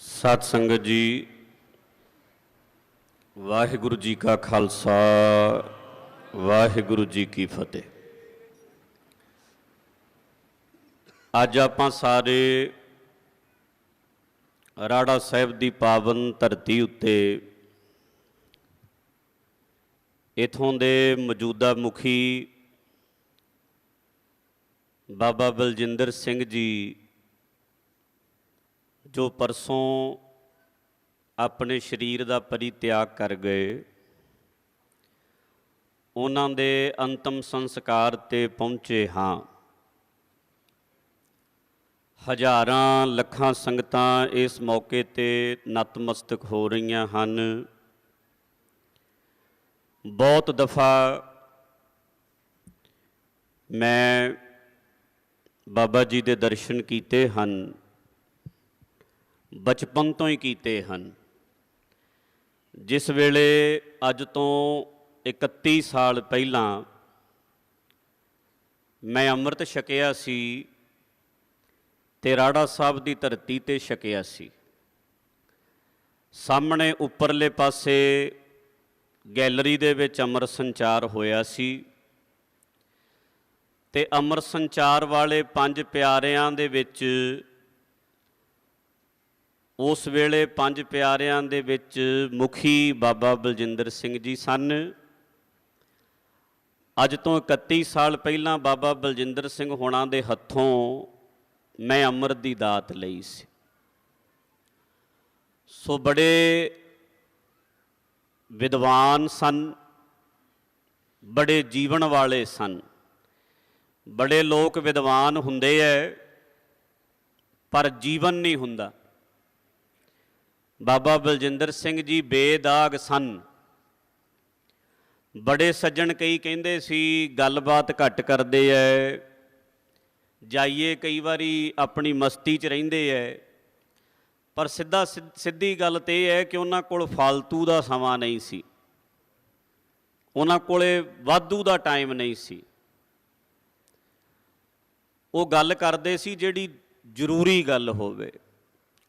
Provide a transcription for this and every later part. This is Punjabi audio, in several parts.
ਸਤ ਸੰਗਤ ਜੀ, ਵਾਹਿਗੁਰੂ ਜੀ ਕਾ ਖਾਲਸਾ, ਵਾਹਿਗੁਰੂ ਜੀ ਕੀ ਫਤਿਹ। ਅੱਜ ਆਪਾਂ ਸਾਰੇ ਰਾੜਾ ਸਾਹਿਬ ਦੀ ਪਾਵਨ ਧਰਤੀ ਉੱਤੇ ਇਥੋਂ ਦੇ ਮੌਜੂਦਾ ਮੁਖੀ ਬਾਬਾ ਬਲਜਿੰਦਰ ਸਿੰਘ ਜੀ ਜੋ ਪਰਸੋਂ ਆਪਣੇ ਸਰੀਰ ਦਾ ਪਰਿਤਿਆਗ ਕਰ ਗਏ, ਉਹਨਾਂ ਦੇ ਅੰਤਮ ਸੰਸਕਾਰ ਤੇ ਪਹੁੰਚੇ ਹਾਂ। ਹਜ਼ਾਰਾਂ ਲੱਖਾਂ ਸੰਗਤਾਂ ਇਸ ਮੌਕੇ ਤੇ ਨਤਮਸਤਕ ਹੋ ਰਹੀਆਂ ਹਨ। ਬਹੁਤ ਦਫਾ ਮੈਂ ਬਾਬਾ ਜੀ ਦੇ ਦਰਸ਼ਨ ਕੀਤੇ ਹਨ। ਬਚਪਨ ਤੋਂ ਹੀ ਕੀਤੇ ਹਨ। ਜਿਸ ਵੇਲੇ ਅੱਜ ਤੋਂ 31 ਸਾਲ ਪਹਿਲਾਂ ਮੈਂ ਅੰਮ੍ਰਿਤ ਛਕਿਆ ਸੀ ਤੇ ਰਾੜਾ ਸਾਹਿਬ ਦੀ ਧਰਤੀ ਤੇ ਛਕਿਆ ਸੀ। ਸਾਹਮਣੇ ਉੱਪਰਲੇ ਪਾਸੇ ਗੈਲਰੀ ਦੇ ਵਿੱਚ ਅੰਮ੍ਰਿਤ ਸੰਚਾਰ ਹੋਇਆ ਸੀ ਤੇ ਅੰਮ੍ਰਿਤ ਸੰਚਾਰ ਵਾਲੇ ਪੰਜ ਪਿਆਰਿਆਂ ਦੇ ਵਿੱਚ ਉਸ ਵੇਲੇ ਪੰਜ ਪਿਆਰਿਆਂ ਦੇ ਵਿੱਚ ਮੁਖੀ ਬਾਬਾ ਬਲਜਿੰਦਰ ਸਿੰਘ ਜੀ ਸਨ। ਅੱਜ ਤੋਂ 31 ਸਾਲ ਪਹਿਲਾਂ ਬਾਬਾ ਬਲਜਿੰਦਰ ਸਿੰਘ ਹੋਣਾ ਦੇ ਹੱਥੋਂ ਮੈਂ ਅੰਮ੍ਰਿਤ ਦੀ ਦਾਤ ਲਈ ਸੀ। ਸੋ ਬੜੇ ਵਿਦਵਾਨ ਸਨ, ਬੜੇ ਜੀਵਨ ਵਾਲੇ ਸਨ। ਬੜੇ ਲੋਕ ਵਿਦਵਾਨ ਹੁੰਦੇ ਐ, ਪਰ ਜੀਵਨ ਨਹੀਂ ਹੁੰਦਾ। ਬਾਬਾ ਬਲਜਿੰਦਰ ਸਿੰਘ ਜੀ ਬੇਦਾਗ ਸਨ। ਬੜੇ ਸੱਜਣ ਕਈ ਕਹਿੰਦੇ ਸੀ, ਗੱਲਬਾਤ ਘੱਟ ਕਰਦੇ ਐ। ਜਾਈਏ ਕਈ ਵਾਰੀ ਆਪਣੀ ਮਸਤੀ 'ਚ ਰਹਿੰਦੇ ਐ। ਪਰ ਸਿੱਧਾ ਸਿ- ਸਿੱਧੀ ਗੱਲ ਤੇ ਇਹ ਹੈ ਕਿ ਉਹਨਾਂ ਕੋਲ ਫालतू ਦਾ ਸਮਾਂ ਨਹੀਂ ਸੀ। ਉਹਨਾਂ ਕੋਲੇ ਵਾਧੂ ਦਾ ਟਾਈਮ ਨਹੀਂ ਸੀ। ਉਹ ਗੱਲ ਕਰਦੇ ਸੀ ਜਿਹੜੀ ਜ਼ਰੂਰੀ ਗੱਲ ਹੋਵੇ,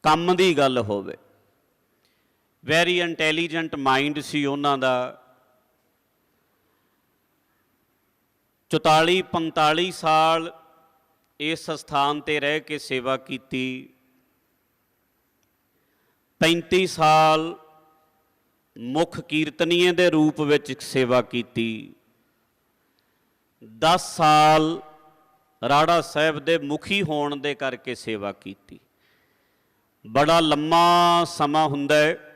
ਕੰਮ ਦੀ ਗੱਲ ਹੋਵੇ। ਵੈਰੀ ਇੰਟੈਲੀਜੈਂਟ ਮਾਈਂਡ ਸੀ ਉਹਨਾਂ ਦਾ। 44 45 ਸਾਲ ਇਸ ਸਥਾਨ ਤੇ ਰਹਿ ਕੇ ਸੇਵਾ ਕੀਤੀ। 35 ਸਾਲ ਮੁੱਖ ਕੀਰਤਨੀਏ ਦੇ ਰੂਪ ਵਿੱਚ ਸੇਵਾ ਕੀਤੀ। 10 ਸਾਲ ਰਾੜਾ ਸਾਹਿਬ ਦੇ ਮੁਖੀ ਹੋਣ ਦੇ ਕਰਕੇ ਸੇਵਾ ਕੀਤੀ। ਬੜਾ ਲੰਮਾ ਸਮਾਂ ਹੁੰਦਾ ਹੈ।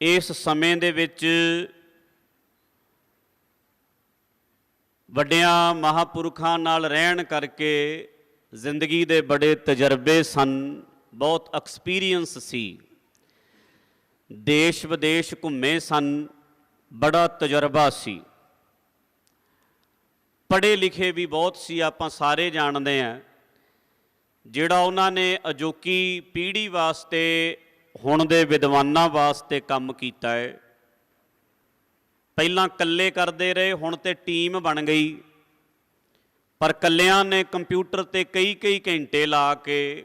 ਇਸ ਸਮੇਂ ਦੇ ਵਿੱਚ ਵੱਡਿਆਂ ਮਹਾਪੁਰਖਾਂ ਨਾਲ ਰਹਿਣ ਕਰਕੇ ਜ਼ਿੰਦਗੀ ਦੇ ਬੜੇ ਤਜਰਬੇ ਸਨ, ਬਹੁਤ ਐਕਸਪੀਰੀਅੰਸ ਸੀ। ਦੇਸ਼ ਵਿਦੇਸ਼ ਘੁੰਮੇ ਸਨ, ਬੜਾ ਤਜਰਬਾ ਸੀ। ਪੜ੍ਹੇ ਲਿਖੇ ਵੀ ਬਹੁਤ ਸੀ, ਆਪਾਂ ਸਾਰੇ ਜਾਣਦੇ ਆ ਜਿਹੜਾ ਉਹਨਾਂ ਨੇ ਅਜੋਕੀ ਪੀੜ੍ਹੀ ਵਾਸਤੇ ਹੁਣ ਦੇ ਵਿਦਵਾਨਾਂ ਵਾਸਤੇ ਕੰਮ ਕੀਤਾ ਹੈ ਪਹਿਲਾਂ ਇਕੱਲੇ ਕਰਦੇ ਰਹੇ, ਹੁਣ ਤੇ ਟੀਮ ਬਣ ਗਈ। ਪਰ ਕੱਲਿਆਂ ਨੇ ਕੰਪਿਊਟਰ ਤੇ ਕਈ ਕਈ ਘੰਟੇ ਲਾ ਕੇ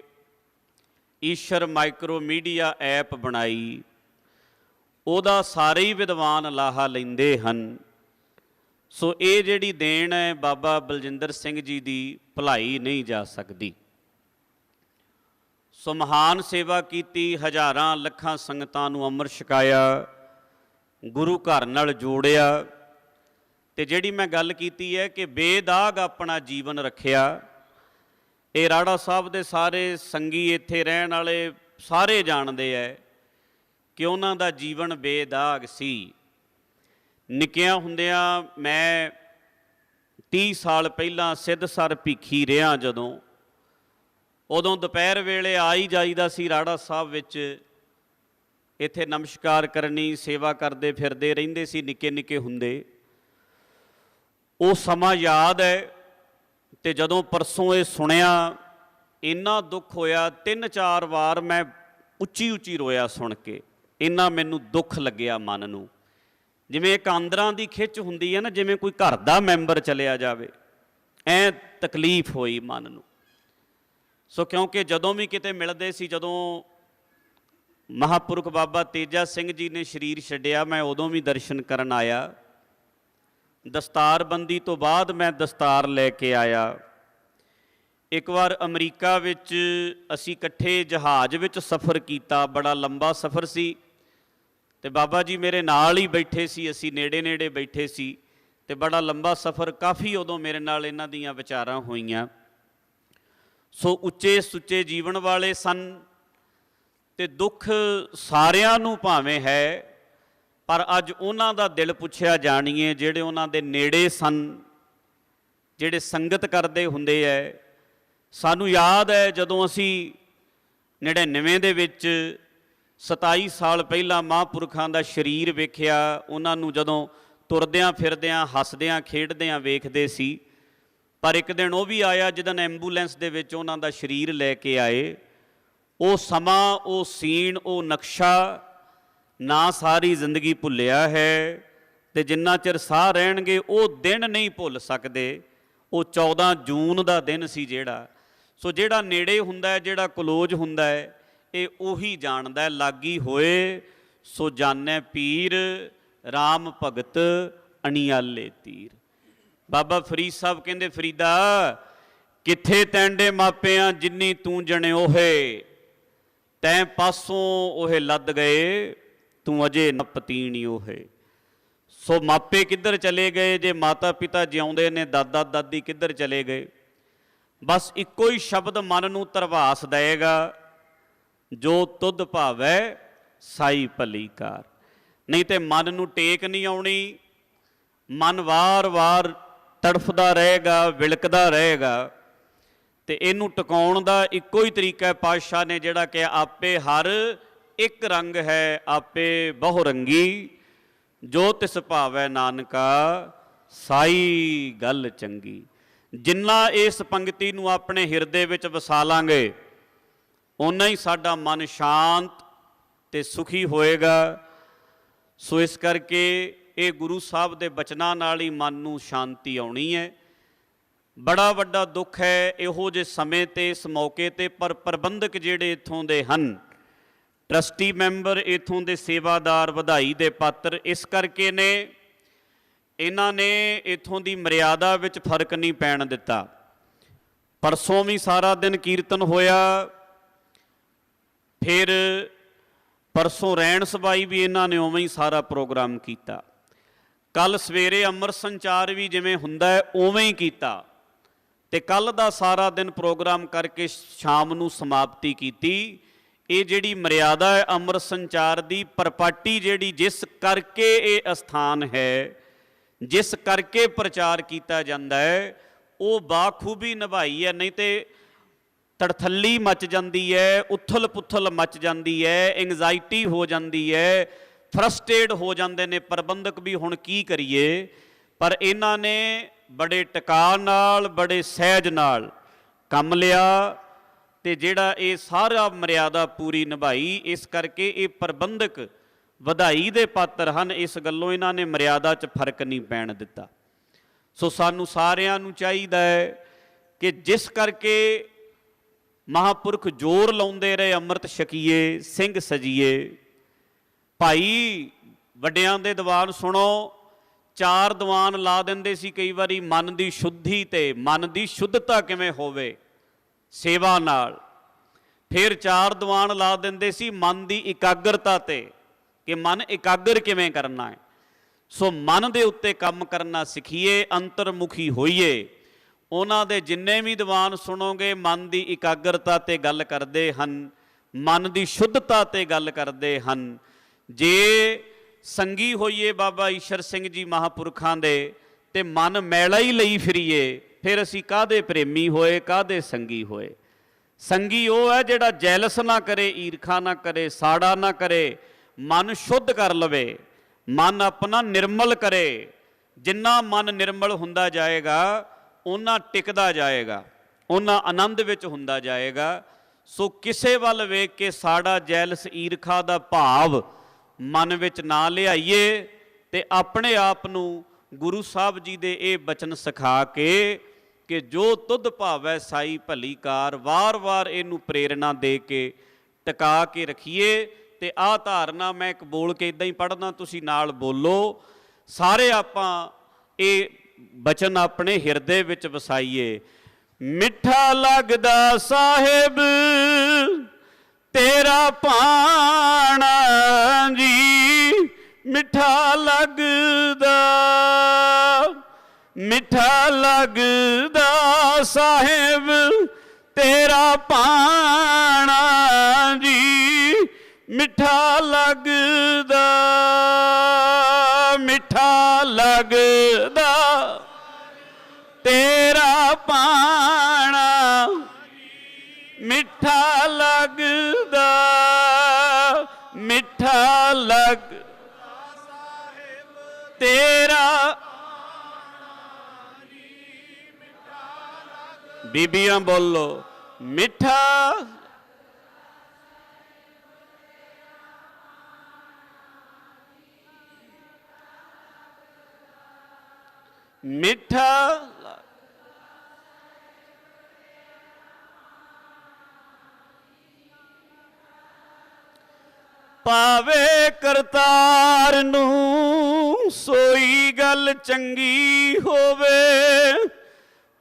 ਈਸ਼ਰ ਮਾਈਕਰੋਮੀਡੀਆ ਐਪ ਬਣਾਈ। ਉਹਦਾ ਸਾਰੇ ਹੀ ਵਿਦਵਾਨ ਲਾਹਾ ਲੈਂਦੇ ਹਨ। ਸੋ ਇਹ ਜਿਹੜੀ ਦੇਣ ਹੈ ਬਾਬਾ ਬਲਜਿੰਦਰ ਸਿੰਘ ਜੀ ਦੀ ਭਲਾਈ ਨਹੀਂ ਜਾ ਸਕਦੀ। ਸੋ ਮਹਾਨ ਸੇਵਾ ਕੀਤੀ, ਹਜ਼ਾਰਾਂ ਲੱਖਾਂ ਸੰਗਤਾਂ ਨੂੰ ਅੰਮ੍ਰਿਤ ਛਕਾਇਆ, ਗੁਰੂ ਘਰ ਨਾਲ ਜੋੜਿਆ। ਤੇ ਜਿਹੜੀ ਮੈਂ ਗੱਲ ਕੀਤੀ ਹੈ ਕਿ ਬੇਦਾਗ ਆਪਣਾ ਜੀਵਨ ਰੱਖਿਆ, ਇਹ ਰਾੜਾ ਸਾਹਿਬ ਦੇ ਸਾਰੇ ਸੰਗੀ ਇੱਥੇ ਰਹਿਣ ਵਾਲੇ ਸਾਰੇ ਜਾਣਦੇ ਐ ਕਿ ਉਹਨਾਂ ਦਾ ਜੀਵਨ ਬੇਦਾਗ ਸੀ। ਨਿੱਕਿਆਂ ਹੁੰਦਿਆਂ ਮੈਂ 30 ਸਾਲ ਪਹਿਲਾਂ ਸਿੱਧਸਰ ਭੀਖੀ ਰਿਆਂ ਜਦੋਂ ਉਦੋਂ ਦੁਪਹਿਰ ਵੇਲੇ ਆ ਹੀ ਜਾਈਦਾ ਸੀ ਰਾੜਾ ਸਾਹਿਬ ਵਿੱਚ। ਇੱਥੇ ਨਮਸਕਾਰ ਕਰਨੀ, ਸੇਵਾ ਕਰਦੇ, ਫਿਰਦੇ ਰਹਿੰਦੇ ਸੀ, ਨਿੱਕੇ ਨਿੱਕੇ ਹੁੰਦੇ। ਉਹ ਸਮਾਂ ਯਾਦ ਹੈ ਤੇ ਜਦੋਂ ਪਰਸੋਂ ਇਹ ਸੁਣਿਆ, ਇੰਨਾ ਦੁੱਖ ਹੋਇਆ ਤਿੰਨ ਚਾਰ ਵਾਰ ਮੈਂ ਉੱਚੀ ਉੱਚੀ ਰੋਇਆ ਸੁਣ ਕੇ। ਇੰਨਾ ਮੈਨੂੰ ਦੁੱਖ ਲੱਗਿਆ ਮਨ ਨੂੰ। ਜਿਵੇਂ ਇੱਕ ਆਂਦਰਾਂ ਦੀ ਖਿੱਚ ਹੁੰਦੀ ਹੈ ਨਾ, ਜਿਵੇਂ ਕੋਈ ਘਰ ਦਾ ਮੈਂਬਰ ਚਲਿਆ ਜਾਵੇ। ਐ ਤਕਲੀਫ ਹੋਈ ਮਨ ਨੂੰ। ਸੋ ਕਿਉਂਕਿ ਜਦੋਂ ਵੀ ਕਿਤੇ ਮਿਲਦੇ ਸੀ, ਜਦੋਂ ਮਹਾਪੁਰਖ ਬਾਬਾ ਤੇਜਾ ਸਿੰਘ ਜੀ ਨੇ ਸਰੀਰ ਛੱਡਿਆ, ਮੈਂ ਉਦੋਂ ਵੀ ਦਰਸ਼ਨ ਕਰਨ ਆਇਆ। ਦਸਤਾਰਬੰਦੀ ਤੋਂ ਬਾਅਦ ਮੈਂ ਦਸਤਾਰ ਲੈ ਕੇ ਆਇਆ। ਇੱਕ ਵਾਰ ਅਮਰੀਕਾ ਵਿੱਚ ਅਸੀਂ ਇਕੱਠੇ ਜਹਾਜ਼ ਵਿੱਚ ਸਫ਼ਰ ਕੀਤਾ, ਬੜਾ ਲੰਬਾ ਸਫ਼ਰ ਸੀ ਤੇ ਬਾਬਾ ਜੀ ਮੇਰੇ ਨਾਲ ਹੀ ਬੈਠੇ ਸੀ, ਅਸੀਂ ਨੇੜੇ ਨੇੜੇ ਬੈਠੇ ਸੀ ਤੇ ਬੜਾ ਲੰਬਾ ਸਫ਼ਰ ਕਾਫੀ ਉਦੋਂ ਮੇਰੇ ਨਾਲ ਇਹਨਾਂ ਦੀਆਂ ਵਿਚਾਰਾਂ ਹੋਈਆਂ। ਸੋ ਉੱਚੇ ਸੁੱਚੇ ਜੀਵਨ ਵਾਲੇ ਸਨ ਤੇ ਦੁੱਖ ਸਾਰਿਆਂ ਨੂੰ ਭਾਵੇਂ ਹੈ, ਪਰ ਅੱਜ ਉਹਨਾਂ ਦਾ ਦਿਲ ਪੁੱਛਿਆ ਜਾਣੀਏ ਜਿਹੜੇ ਉਹਨਾਂ ਦੇ ਨੇੜੇ ਸਨ, ਜਿਹੜੇ ਸੰਗਤ ਕਰਦੇ ਹੁੰਦੇ ਐ। ਸਾਨੂੰ ਯਾਦ ਹੈ ਜਦੋਂ ਅਸੀਂ 99 ਦੇ ਵਿੱਚ 27 ਸਾਲ ਪਹਿਲਾਂ ਮਹਾਂਪੁਰਖਾਂ ਦਾ ਸਰੀਰ ਵੇਖਿਆ, ਉਹਨਾਂ ਨੂੰ ਜਦੋਂ ਤੁਰਦਿਆਂ ਫਿਰਦਿਆਂ, ਹੱਸਦਿਆਂ, ਖੇਡਦਿਆਂ ਵੇਖਦੇ ਸੀ ਪਰ ਇੱਕ ਦਿਨ ਉਹ ਵੀ ਆਇਆ ਜਦੋਂ ਐਂਬੂਲੈਂਸ ਦੇ ਵਿੱਚ ਉਹਨਾਂ ਦਾ ਸਰੀਰ ਲੈ ਕੇ ਆਏ। ਉਹ ਸਮਾਂ, ਉਹ ਸੀਨ, ਉਹ ਨਕਸ਼ਾ ਨਾ ਸਾਰੀ ਜ਼ਿੰਦਗੀ ਭੁੱਲਿਆ ਹੈ ਤੇ ਜਿੰਨਾ ਚਿਰ ਸਾਹ ਰਹਿਣਗੇ ਉਹ ਦਿਨ ਨਹੀਂ ਭੁੱਲ ਸਕਦੇ। ਉਹ 14 ਜੂਨ ਦਾ ਦਿਨ ਸੀ ਜਿਹੜਾ। ਸੋ ਜਿਹੜਾ ਨੇੜੇ ਹੁੰਦਾ ਹੈ, ਜਿਹੜਾ ਕਲੋਜ ਹੁੰਦਾ ਹੈ, ਇਹ ਉਹੀ ਜਾਣਦਾ ਹੈ। ਲਾਗੀ ਹੋਏ, ਸੋ ਜਾਣੈ ਪੀਰ RAM ਭਗਤ, ਅਣਿਆਲੇ ਤੀਰ। ਬਾਬਾ ਫਰੀਦ ਸਾਹਿਬ ਕਹਿੰਦੇ, ਫਰੀਦਾ, ਕਿੱਥੇ ਤੈਂਡੇ ਮਾਪਿਆਂ ਜਿੰਨੀ ਤੂੰ ਜਣੇ ਓਹੇ, ਤੈਂ ਪਾਸੋਂ ਓਹੇ ਲੱਦ ਗਏ, ਤੂੰ ਅਜੇ ਨ ਪਤੀਣੀ ਓਹੇ। ਸੋ ਮਾਪੇ ਕਿੱਧਰ ਚਲੇ ਗਏ? ਜੇ ਮਾਤਾ ਪਿਤਾ ਜਿਉਂਦੇ ਨੇ, ਦਾਦਾ, ਦਾਦੀ ਕਿੱਧਰ ਚਲੇ ਗਏ? ਬਸ ਇੱਕੋ ਹੀ ਸ਼ਬਦ ਮਨ ਨੂੰ ਤਰਵਾਸ ਦੇਗਾ ਜੋ ਤੁਧ ਭਾਵੈ ਸਾਈ ਭਲੀਕਾਰ। ਨਹੀਂ ਤੇ ਮਨ ਨੂੰ ਟੇਕ ਨਹੀਂ ਆਉਣੀ, ਮਨ ਵਾਰ-ਵਾਰ ਤੜਫਦਾ ਰਹੇਗਾ, ਵਿਲਕਦਾ ਰਹੇਗਾ। ਤੇ ਇਹਨੂੰ ਟਿਕਾਉਣ ਦਾ ਇੱਕੋ ਹੀ ਤਰੀਕਾ ਹੈ ਪਾਤਸ਼ਾਹ ਨੇ, ਜਿਹੜਾ ਕਿ ਆਪੇ ਹਰ ਇੱਕ ਰੰਗ ਹੈ, ਆਪੇ ਬਹੁ ਰੰਗੀ ਜੋ ਤਿਸ ਭਾਵੈ ਨਾਨਕਾ, ਸਾਈ ਗੱਲ ਚੰਗੀ। ਜਿੰਨਾ ਇਸ ਪੰਕਤੀ ਨੂੰ ਆਪਣੇ ਹਿਰਦੇ ਵਿੱਚ ਵਸਾ ਲਾਂਗੇ ਓਨਾ ਹੀ ਸਾਡਾ ਮਨ ਸ਼ਾਂਤ ਤੇ ਸੁਖੀ ਹੋਏਗਾ। ਸੋ ਇਸ ਕਰਕੇ ਇਹ ਗੁਰੂ ਸਾਹਿਬ ਦੇ ਬਚਨਾਂ ਨਾਲ ਹੀ ਮਨ ਨੂੰ ਸ਼ਾਂਤੀ ਆਉਣੀ ਹੈ। ਬੜਾ ਵੱਡਾ ਦੁੱਖ ਹੈ ਇਹੋ ਜਿਹੇ ਸਮੇਂ ਤੇ, ਇਸ ਮੌਕੇ ਤੇ, ਪਰ ਪ੍ਰਬੰਧਕ ਜਿਹੜੇ ਇਥੋਂ ਦੇ ਹਨ, ਟਰਸਟੀ ਮੈਂਬਰ ਇਥੋਂ ਦੇ ਸੇਵਾਦਾਰ ਵਧਾਈ ਦੇ ਪਾਤਰ, ਇਸ ਕਰਕੇ ਨੇ, ਇਹਨਾਂ ਨੇ ਇਥੋਂ ਦੀ ਮਰਿਆਦਾ ਵਿੱਚ ਫ਼ਰਕ ਨਹੀਂ ਪੈਣ ਦਿੱਤਾ। ਪਰਸੋਂ ਵੀ ਸਾਰਾ ਦਿਨ ਕੀਰਤਨ ਹੋਇਆ, ਫਿਰ ਪਰਸੋਂ ਰਹਿਣ ਸਬਾਈ ਵੀ ਇਹਨਾਂ ਨੇ ਉਵੇਂ ਹੀ ਸਾਰਾ ਪ੍ਰੋਗਰਾਮ ਕੀਤਾ। ਕੱਲ ਸਵੇਰੇ ਅੰਮ੍ਰਿਤ ਸੰਚਾਰ ਵੀ ਜਿਵੇਂ ਹੁੰਦਾ ਹੈ, ਉਵੇਂ ਹੀ ਕੀਤਾ। ਤੇ ਕੱਲ ਦਾ ਸਾਰਾ ਦਿਨ ਪ੍ਰੋਗਰਾਮ ਕਰਕੇ ਸ਼ਾਮ ਨੂੰ ਸਮਾਪਤੀ ਕੀਤੀ। ਇਹ ਜਿਹੜੀ ਮਰਿਆਦਾ ਹੈ ਅੰਮ੍ਰਿਤ ਸੰਚਾਰ ਦੀ, ਪਰਪਾਟੀ ਜਿਹੜੀ, ਜਿਸ ਕਰਕੇ ਇਹ ਅਸਥਾਨ ਹੈ, ਜਿਸ ਕਰਕੇ ਪ੍ਰਚਾਰ ਕੀਤਾ ਜਾਂਦਾ ਹੈ, ਉਹ ਬਾਖੂਬੀ ਨਿਭਾਈ ਹੈ। ਨਹੀਂ ਤੇ ਤੜਥੱਲੀ ਮਚ ਜਾਂਦੀ ਹੈ ਉਥਲ ਪੁਥਲ ਮਚ ਜਾਂਦੀ ਹੈ ਐਂਗਜ਼ਾਇਟੀ ਹੋ ਜਾਂਦੀ ਹੈ ਫਰਸਟ੍ਰੇਟ ਹੋ ਜਾਂਦੇ ਨੇ, ਪ੍ਰਬੰਧਕ ਵੀ ਹੁਣ ਕੀ ਕਰੀਏ? ਪਰ ਇਹਨਾਂ ਨੇ ਬੜੇ ਟਿਕਾ ਨਾਲ, ਬੜੇ ਸਹਿਜ ਨਾਲ ਕੰਮ ਲਿਆ ਤੇ ਜਿਹੜਾ ਇਹ ਸਾਰਾ ਮਰਿਆਦਾ ਪੂਰੀ ਨਿਭਾਈ, ਇਸ ਕਰਕੇ ਇਹ ਪ੍ਰਬੰਧਕ ਵਧਾਈ ਦੇ ਪਾਤਰ ਹਨ, ਇਸ ਗੱਲੋਂ ਇਹਨਾਂ ਨੇ ਮਰਿਆਦਾ 'ਚ ਫ਼ਰਕ ਨਹੀਂ ਪੈਣ ਦਿੱਤਾ। ਸੋ ਸਾਨੂੰ ਸਾਰਿਆਂ ਨੂੰ ਚਾਹੀਦਾ ਹੈ ਕਿ ਜਿਸ ਕਰਕੇ ਮਹਾਪੁਰਖ ਜੋਰ ਲਾਉਂਦੇ ਰਹੇ, ਅੰਮ੍ਰਿਤ ਛਕੀਏ, ਸਿੰਘ ਸਜੀਏ ਭਾਈ ਵੱਡਿਆਂ ਦੇ ਦੀਵਾਨ ਸੁਣੋ, ਚਾਰ ਦੀਵਾਨ ਲਾ ਦਿੰਦੇ ਸੀ ਕਈ ਵਾਰੀ, ਮਨ ਦੀ ਸ਼ੁੱਧੀ ਤੇ ਮਨ ਦੀ ਸ਼ੁੱਧਤਾ ਕਿਵੇਂ ਹੋਵੇ? ਸੇਵਾ ਨਾਲ। ਫਿਰ ਚਾਰ ਦੀਵਾਨ ਲਾ ਦਿੰਦੇ ਸੀ ਮਨ ਦੀ ਇਕਾਗਰਤਾ ਤੇ, ਕਿ ਮਨ ਇਕਾਗਰ ਕਿਵੇਂ ਕਰਨਾ ਹੈ? ਸੋ ਮਨ ਦੇ ਉੱਤੇ ਕੰਮ ਕਰਨਾ ਸਿੱਖੀਏ, ਅੰਤਰਮੁਖੀ ਹੋਈਏ। ਉਹਨਾਂ ਦੇ ਜਿੰਨੇ ਵੀ ਦੀਵਾਨ ਸੁਣੋਗੇ, ਮਨ ਦੀ ਇਕਾਗਰਤਾ ਤੇ ਗੱਲ ਕਰਦੇ ਹਨ, ਮਨ ਦੀ ਸ਼ੁੱਧਤਾ ਤੇ ਗੱਲ ਕਰਦੇ ਹਨ। ਜੇ ਸੰਗੀ ਹੋਈਏ ਬਾਬਾ ਈਸ਼ਰ ਸਿੰਘ ਜੀ ਮਹਾਪੁਰਖਾਂ ਦੇ ਤੇ ਮਨ ਮੈਲਾ ਹੀ ਲਈ ਫਿਰੀਏ, ਫਿਰ ਅਸੀਂ ਕਾਦੇ ਪ੍ਰੇਮੀ ਹੋਏ ਕਾਦੇ ਸੰਗੀ ਹੋਏ? ਸੰਗੀ ਉਹ ਹੈ ਜਿਹੜਾ ਜੈਲਸ ਨਾ ਕਰੇ, ਈਰਖਾ ਨਾ ਕਰੇ, ਸਾੜਾ ਨਾ ਕਰੇ, ਮਨ ਸ਼ੁੱਧ ਕਰ ਲਵੇ, ਮਨ ਆਪਣਾ ਨਿਰਮਲ ਕਰੇ। ਜਿੰਨਾ ਮਨ ਨਿਰਮਲ ਹੁੰਦਾ ਜਾਏਗਾ ਉਹਨਾਂ ਟਿਕਦਾ ਜਾਏਗਾ ਉਹਨਾਂ ਆਨੰਦ ਵਿੱਚ ਹੁੰਦਾ ਜਾਏਗਾ। ਸੋ ਕਿਸੇ ਵੱਲ ਵੇਖ ਕੇ ਸਾੜਾ ਜੈਲਸ, ਈਰਖਾ ਦਾ ਭਾਵ ਮਨ ਵਿੱਚ ਨਾ ਲਿਆਈਏ ਤੇ ਆਪਣੇ ਆਪ ਨੂੰ ਗੁਰੂ ਸਾਹਿਬ ਜੀ ਦੇ ਇਹ ਬਚਨ ਸਿਖਾ ਕੇ ਕਿ ਜੋ ਤੁਧ ਭਾਵੈ ਸਾਈ ਭਲੀ ਕਾਰ, ਵਾਰ-ਵਾਰ ਇਹਨੂੰ ਪ੍ਰੇਰਣਾ ਦੇ ਕੇ ਟਿਕਾ ਕੇ ਰਖੀਏ ਤੇ ਆਹ ਧਾਰਨਾ ਮੈਂ ਇੱਕ ਬੋਲ ਕੇ ਇਦਾਂ ਹੀ ਪੜ੍ਹਦਾ, ਤੁਸੀਂ ਨਾਲ ਬੋਲੋ। ਸਾਰੇ ਆਪਾਂ ਇਹ ਬਚਨ ਆਪਣੇ ਹਿਰਦੇ ਵਿੱਚ ਵਸਾਈਏ। ਮਿੱਠਾ ਲੱਗਦਾ ਸਾਹਿਬ ਤੇਰਾ ਪਾਣਾ ਜੀ ਮਿੱਠਾ ਲੱਗਦਾ ਮਿੱਠਾ ਲੱਗਦਾ ਸਾਹਿਬ, ਤੇਰਾ ਪਾਣਾ ਜੀ ਮਿੱਠਾ ਲੱਗਦਾ ਮਿੱਠਾ ਲੱਗਦਾ। ਤੇਰਾ ਪਾਣਾ ਮਿੱਠਾ ਲੱਗ ਤੇਰਾ ਬੀਬੀਆਂ ਬੋਲੋ ਮਿੱਠਾ। ਮਿੱਠਾ। ਪਾਵੇ ਕਰਤਾਰ ਨੂੰ ਸੋਈ ਗੱਲ ਚੰਗੀ ਹੋਵੇ,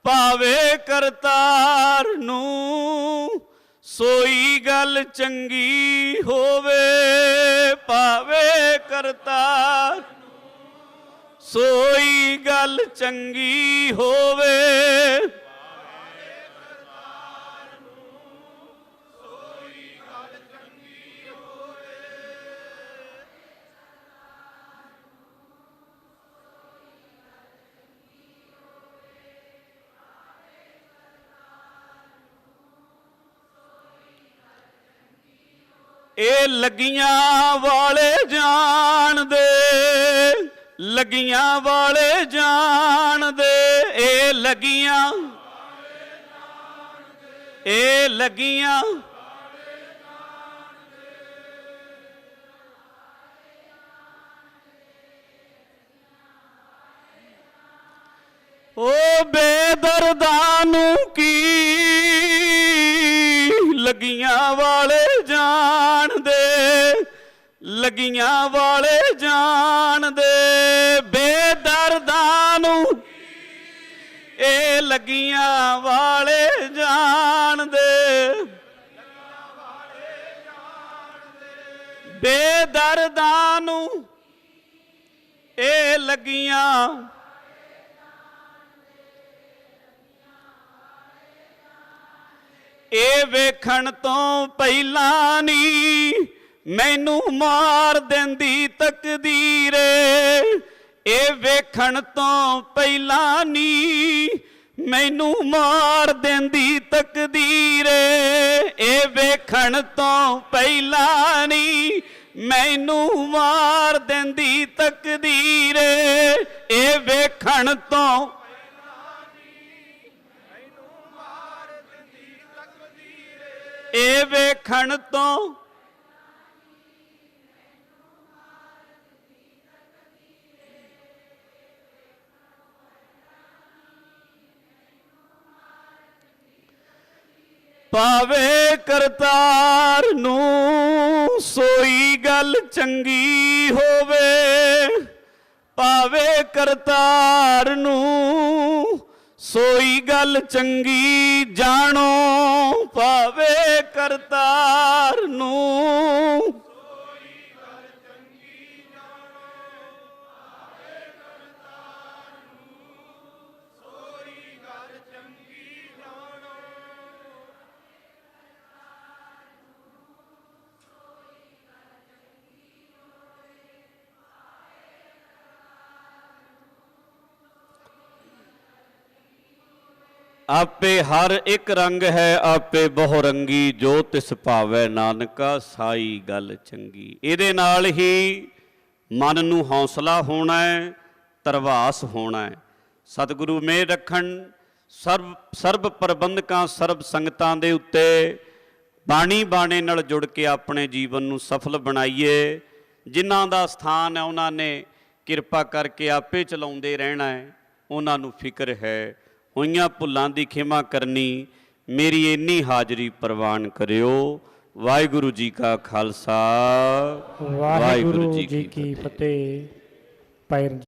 ਭਾਵੇ ਕਰਤਾਰ ਨੂੰ ਸੋਈ ਗੱਲ ਚੰਗੀ ਹੋਵੇ, ਭਾਵੇ ਕਰਤਾਰ ਸੋਈ ਗੱਲ ਚੰਗੀ ਹੋਵੇ ਇਹ ਲੱਗੀਆਂ ਵਾਲੇ ਜਾਣਦੇ ਲੱਗੀਆਂ ਵਾਲੇ ਜਾਣਦੇ ਇਹ ਲੱਗੀਆਂ ਇਹ ਲੱਗੀਆਂ, ਓ ਬੇਦਰਦਾਂ ਨੂੰ ਕੀ ਲੱਗੀਆਂ ਵਾਲੇ ਲੱਗੀਆਂ ਵਾਲੇ ਜਾਣਦੇ ਬੇਦਰਦਾਂ ਨੂੰ। ਇਹ ਲੱਗੀਆਂ ਵਾਲੇ ਜਾਣਦੇ ਬੇਦਰਦਾਂ ਨੂੰ। ਇਹ ਲੱਗੀਆਂ ਇਹ ਵੇਖਣ ਤੋਂ ਪਹਿਲਾਂ ਨੀ ਮੈਨੂੰ ਮਾਰ ਦਿੰਦੀ ਤਕਦੀਰੇ। ਇਹ ਵੇਖਣ ਤੋਂ ਪਹਿਲਾਂ ਨੀ ਮੈਨੂੰ ਮਾਰ ਦਿੰਦੀ ਤਕਦੀਰੇ। ਇਹ ਵੇਖਣ ਤੋਂ ਪਹਿਲਾਂ ਨੀ ਮੈਨੂੰ ਮਾਰ ਦਿੰਦੀ ਤਕਦੀਰੇ। ਇਹ ਵੇਖਣ ਤੋਂ ਇਹ ਵੇਖਣ ਤੋਂ ਪਾਵੇ ਕਰਤਾਰ ਨੂੰ ਸੋਈ ਗੱਲ ਚੰਗੀ ਹੋਵੇ ਪਾਵੇ ਕਰਤਾਰ ਨੂੰ ਸੋਈ ਗੱਲ ਚੰਗੀ ਜਾਣੋ ਪਾਵੇ ਕਰਤਾਰ ਨੂੰ ਆਪੇ ਹਰ ਇੱਕ ਰੰਗ ਹੈ, ਆਪੇ ਬਹੁ ਰੰਗੀ ਜੋ ਤਿਸ ਭਾਵੈ ਨਾਨਕਾ, ਸਾਈ ਗੱਲ ਚੰਗੀ। ਇਹਦੇ ਨਾਲ ਹੀ ਮਨ ਨੂੰ ਹੌਸਲਾ ਹੋਣਾ ਹੈ, ਤਰਵਾਸ ਹੋਣਾ ਹੈ। ਸਤਿਗੁਰੂ ਮੇਰ ਰੱਖਣ, ਸਰਬ ਸਰਬ ਪ੍ਰਬੰਧਕਾਂ, ਸਰਬ ਸੰਗਤਾਂ ਦੇ ਉੱਤੇ ਬਾਣੀ ਬਾਣੇ ਨਾਲ ਜੁੜ ਕੇ ਆਪਣੇ ਜੀਵਨ ਨੂੰ ਸਫਲ ਬਣਾਈਏ। ਜਿਨ੍ਹਾਂ ਦਾ ਸਥਾਨ ਹੈ, ਉਹਨਾਂ ਨੇ ਕਿਰਪਾ ਕਰਕੇ ਆਪੇ ਚਲਾਉਂਦੇ ਰਹਿਣਾ ਹੈ, ਉਹਨਾਂ ਨੂੰ ਫਿਕਰ ਹੈ। ਹੋਈਆਂ ਭੁੱਲਾਂ ਦੀ ਖਿਮਾ ਕਰਨੀ ਮੇਰੀ ਇੰਨੀ ਹਾਜ਼ਰੀ ਪ੍ਰਵਾਨ ਕਰਿਓ। ਵਾਹਿਗੁਰੂ ਜੀ ਕਾ ਖਾਲਸਾ। ਵਾਹਿਗੁਰੂ ਜੀ ਕੀ ਫਤਿਹ। ਪੈਰ